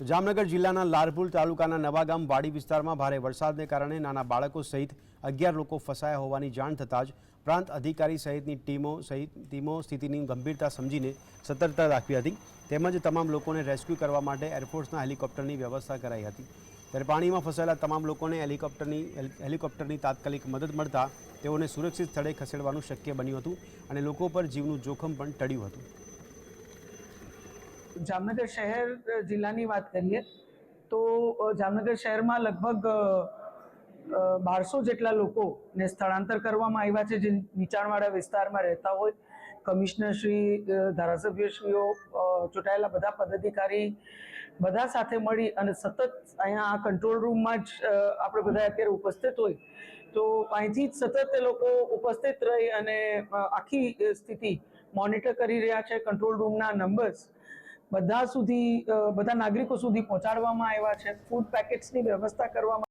જામનગર જિલ્લાના લાલપુર તાલુકાના નવાગામ વાડી વિસ્તારમાં ભારે વરસાદને કારણે નાના બાળકો સહિત અગિયાર લોકો ફસાયા હોવાની જાણ થતાં જ પ્રાંત અધિકારી સહિતની ટીમો સહિત ટીમો સ્થિતિની ગંભીરતા સમજીને સતર્કતા રાખી હતી. તેમજ તમામ લોકોને રેસ્ક્યુ કરવા માટે એરફોર્સના હેલિકોપ્ટરની વ્યવસ્થા કરાઈ હતી. ત્યારે પાણીમાં ફસાયેલા તમામ લોકોને હેલિકોપ્ટરની હેલિકોપ્ટરની તાત્કાલિક મદદ મળતા તેઓને સુરક્ષિત સ્થળે ખસેડવાનું શક્ય બન્યું હતું અને લોકો પર જીવનું જોખમ પણ ટળ્યું હતું. જામનગર શહેર જિલ્લાની વાત કરીએ, તો જામનગર શહેરમાં લગભગ બારસો જેટલા લોકોને સ્થળાંતર કરવામાં આવ્યા છે, જે નીચાણવાળા વિસ્તારમાં રહેતા હોય. કમિશનરશ્રી ધારાસભ્યશ્રીઓ ચૂંટાયેલા બધા પદાધિકારી બધા સાથે મળી અને સતત અહીંયા આ કંટ્રોલ રૂમમાં જ આપણે બધા અત્યારે ઉપસ્થિત હોય, તો અહીંથી જ સતત એ લોકો ઉપસ્થિત રહી અને આખી સ્થિતિ મોનિટર કરી રહ્યા છે કંટ્રોલ રૂમના નંબર્સ બધા સુધી બધા નાગરિકો સુધી પહોંચાડવામાં આવ્યા છે. ફૂડ પેકેટ્સની વ્યવસ્થા કરવામાં